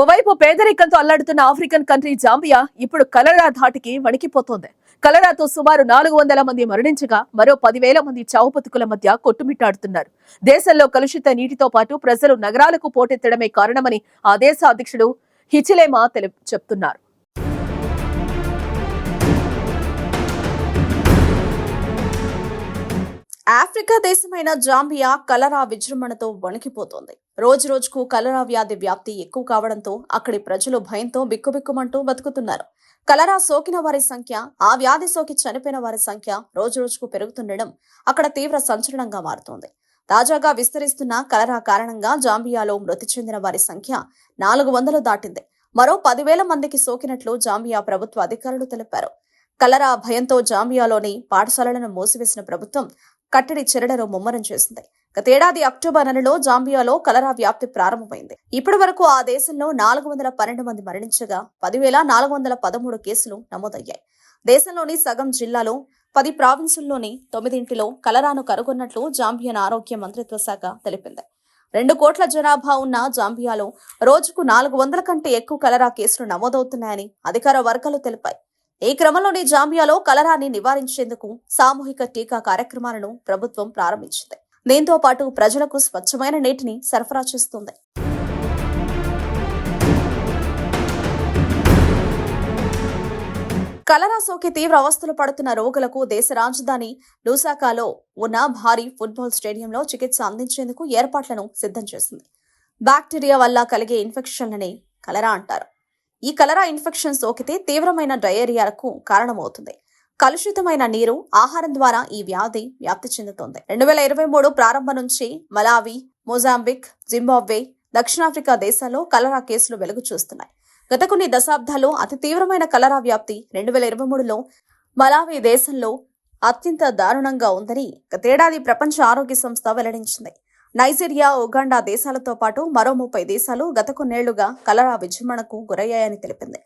ఓవైపు పేదరికంతో అల్లాడుతున్న ఆఫ్రికన్ కంట్రీ జాంబియా ఇప్పుడు కలరా ధాటికి వణికిపోతోంది. కలరాతో సుమారు నాలుగు వందల మంది మరణించగా మరో పదివేల మంది చావుపతుకుల మధ్య కొట్టుమిట్టాడుతున్నారు. దేశంలో కలుషిత నీటితో పాటు ప్రజలు నగరాలకు పోటెత్తడమే కారణమని ఆ దేశ అధ్యక్షుడు హిచిలేమా తెలి చెప్తున్నారు. ఆఫ్రికా దేశమైన జాంబియా కలరా విజృంభణతో వణికిపోతోంది. రోజు రోజుకు కలరా వ్యాధి వ్యాప్తి ఎక్కువ కావడంతో అక్కడి ప్రజలు భయంతో బిక్కుబిక్కుమంటూ బతుకుతున్నారు. కలరా సోకిన వారి సంఖ్య ఆ వ్యాధి సోకి చనిపోయిన వారి సంఖ్య రోజు రోజుకు పెరుగుతుండడం అక్కడ తీవ్ర సంచలనంగా మారుతోంది. తాజాగా విస్తరిస్తున్న కలరా కారణంగా జాంబియాలో మృతి చెందిన వారి సంఖ్య నాలుగు వందలు దాటింది. మరో పదివేల మందికి సోకినట్లు జాంబియా ప్రభుత్వ అధికారులు తెలిపారు. కలరా భయంతో జాంబియాలోని పాఠశాలలను మూసివేసిన ప్రభుత్వం కట్టడి చెరడను ముమ్మరం చేసింది. గతేడాది అక్టోబర్ నెలలో జాంబియాలో కలరా వ్యాప్తి ప్రారంభమైంది. ఇప్పటి వరకు ఆ దేశంలో నాలుగు వందల పన్నెండు మంది మరణించగా పదివేల నాలుగు వందల పదమూడు కేసులు నమోదయ్యాయి. దేశంలోని సగం జిల్లాలో పది ప్రావిన్సుల్లోని తొమ్మిదింటిలో కలరాను కనుగొన్నట్లు జాంబియన్ ఆరోగ్య మంత్రిత్వ శాఖ తెలిపింది. రెండు కోట్ల జనాభా ఉన్న జాంబియాలో రోజుకు నాలుగు వందల కంటే ఎక్కువ కలరా కేసులు నమోదవుతున్నాయని అధికార వర్గాలు తెలిపాయి. ఈ క్రమంలోనే జాంబియాలో కలరాన్ని నివారించేందుకు సామూహిక టీకా కార్యక్రమాలను ప్రభుత్వం ప్రారంభించింది. దీంతో పాటు ప్రజలకు స్వచ్ఛమైన నీటిని సరఫరా చేస్తుంది. కలరా సోకి తీవ్ర అవస్థలు పడుతున్న రోగులకు దేశ రాజధాని లూసాకాలో ఉన్న భారీ ఫుట్బాల్ స్టేడియంలో చికిత్స అందించేందుకు ఏర్పాట్లను సిద్ధం చేసింది. బ్యాక్టీరియా వల్ల కలిగే ఇన్ఫెక్షన్లని కలరా అంటారు. ఈ కలరా ఇన్ఫెక్షన్ సోకితే తీవ్రమైన డయేరియాలకు కారణమవుతుంది. కలుషితమైన నీరు ఆహారం ద్వారా ఈ వ్యాధి వ్యాప్తి చెందుతోంది. రెండు వేల ఇరవై మూడు ప్రారంభం నుంచి మలావి మొజాంబిక్ జింబాబ్వే దక్షిణాఫ్రికా దేశాల్లో కలరా కేసులు వెలుగు చూస్తున్నాయి. గత కొన్ని దశాబ్దాలు అతి తీవ్రమైన కలరా వ్యాప్తి రెండు వేల ఇరవై మూడులో మలావి దేశంలో అత్యంత దారుణంగా ఉందని గతేడాది ప్రపంచ ఆరోగ్య సంస్థ వెల్లడించింది. నైజీరియా ఉగాండా దేశాలతో పాటు మరో ముప్పై దేశాలు గత కొన్నేళ్ళుగా కలరా విజృంభణకు గురయ్యాయని తెలిపింది.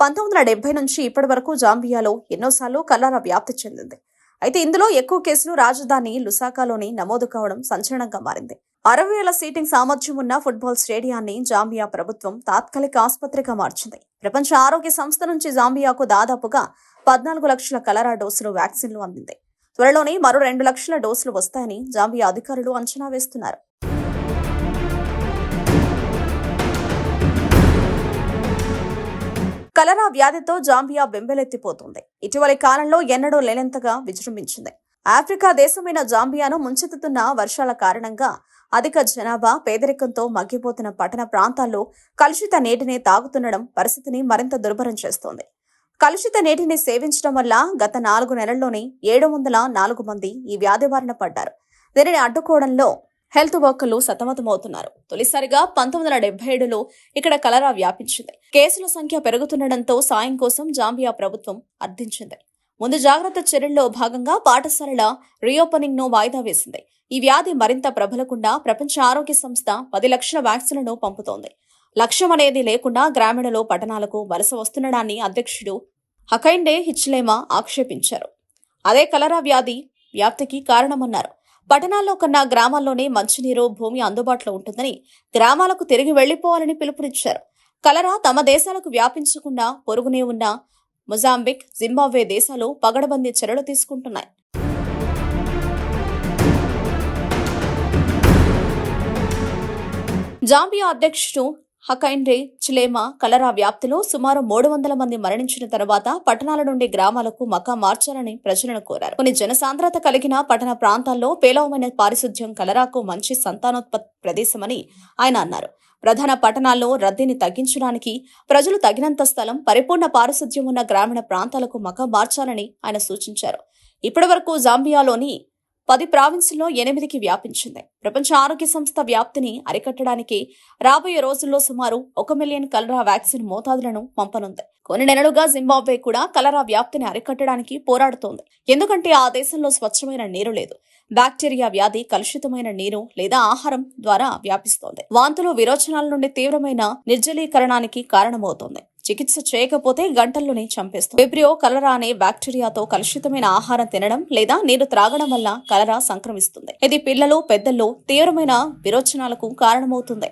పంతొమ్మిది వందల డెబ్బై నుంచి ఇప్పటి వరకు జాంబియాలో ఎన్నోసార్లు కలరా వ్యాప్తి చెందింది. అయితే ఇందులో ఎక్కువ కేసులు రాజధాని లుసాకాలోని నమోదు కావడం సంచలనంగా మారింది. అరవై వేల సీటింగ్ సామర్థ్యం ఉన్న ఫుట్బాల్ స్టేడియాన్ని జాంబియా ప్రభుత్వం తాత్కాలిక ఆసుపత్రిగా మార్చింది. ప్రపంచ ఆరోగ్య సంస్థ నుంచి జాంబియాకు దాదాపుగా పద్నాలుగు లక్షల కలరా డోసులు వ్యాక్సిన్లు అందింది. త్వరలోనే మరో రెండు లక్షల డోసులు వస్తాయని జాంబియా అధికారులు అంచనా వేస్తున్నారు. కలరా వ్యాధితో జాంబియా బెంబెలెత్తిపోతుంది ఇటీవలి కాలంలో ఎన్నడూ లేనంతగా విజృంభించింది. ఆఫ్రికా దేశమైన జాంబియాను ముంచెత్తుతున్న వర్షాల కారణంగా అధిక జనాభా పేదరికంతో మగ్గిపోతున్న పట్టణ ప్రాంతాల్లో కలుషిత నీటిని తాగుతుండడం పరిస్థితిని మరింత దుర్భరం చేస్తోంది. కలుషిత నీటిని సేవించడం వల్ల గత నాలుగు నెలల్లోనే ఏడు వందల నాలుగు మంది ఈ వ్యాధి బారిన పడ్డారు. దీనిని అడ్డుకోవడంలో హెల్త్ వర్కర్లు సతమతమవుతున్నారు. తొలిసారిగా పంతొమ్మిది వందల డెబ్బై ఏడులో ఇక్కడ కలరా వ్యాపించింది. కేసుల సంఖ్య పెరుగుతుండటంతో సాయం కోసం జాంబియా ప్రభుత్వం అర్థించింది. ముందు జాగ్రత్త చర్యల్లో భాగంగా పాఠశాలల రీఓపెనింగ్ను వాయిదా వేసింది. ఈ వ్యాధి మరింత ప్రబలకుండా ప్రపంచ ఆరోగ్య సంస్థ పది లక్షల వ్యాక్సిన్లను పంపుతోంది. లక్ష్యం అనేది లేకుండా గ్రామీణలో పట్టణాలకు వలస వస్తుండడాన్ని అధ్యక్షుడు హకైండే హిచ్లేమా ఆక్షేపించారు. అదే కలరా వ్యాధి వ్యాప్తికి కారణమన్నారు. పట్టణాల్లో కన్నా గ్రామాల్లోనే మంచినీరు భూమి అందుబాటులో ఉంటుందని గ్రామాలకు తిరిగి వెళ్ళిపోవాలని పిలుపునిచ్చారు. కలరా తమ దేశాలకు వ్యాపించకుండా పొరుగునే ఉన్న మొజాంబిక్ జింబాబ్వే దేశాలు పగడబందీ చర్యలు తీసుకుంటున్నాయి. జాంబియా అధ్యక్షుడు హకైండే చిలేమా కలరా వ్యాప్తిలో సుమారు మూడు వందల మంది మరణించిన తర్వాత పట్టణాల నుండి గ్రామాలకు మకా మార్చాలని ప్రజలను కోరారు. కొన్ని జనసాంద్రత కలిగిన పట్టణ ప్రాంతాల్లో పేలవమైన పారిశుధ్యం కలరాకు మంచి సంతానోత్పత్తి ప్రదేశమని ఆయన అన్నారు. ప్రధాన పట్టణాల్లో రద్దీని తగ్గించడానికి ప్రజలు తగినంత స్థలం పరిపూర్ణ పారిశుధ్యం ఉన్న గ్రామీణ ప్రాంతాలకు మకా మార్చాలని ఆయన సూచించారు. ఇప్పటివరకు జాంబియాలోని పది ప్రావిన్సుల్లో ఎనిమిదికి వ్యాపించింది. ప్రపంచ ఆరోగ్య సంస్థ వ్యాప్తిని అరికట్టడానికి రాబోయే రోజుల్లో సుమారు ఒక మిలియన్ కలరా వ్యాక్సిన్ మోతాదులను పంపనుంది. కొన్ని నెలలుగా జింబాబ్వే కూడా కలరా వ్యాప్తిని అరికట్టడానికి పోరాడుతోంది. ఎందుకంటే ఆ దేశంలో స్వచ్ఛమైన నీరు లేదు. బ్యాక్టీరియా వ్యాధి కలుషితమైన నీరు లేదా ఆహారం ద్వారా వ్యాపిస్తోంది. వాంతులు విరోచనాల నుండి తీవ్రమైన నిర్జలీకరణానికి కారణమవుతోంది. చికిత్స చేయకపోతే గంటల్లోనే చంపేస్తుంది వెబ్రియో కలరా అనే బ్యాక్టీరియాతో కలుషితమైన ఆహారం తినడం లేదా నీరు త్రాగడం వల్ల కలరా సంక్రమిస్తుంది. ఇది పిల్లలు పెద్దల్లో తీవ్రమైన విరోచనాలకు కారణమవుతుంది.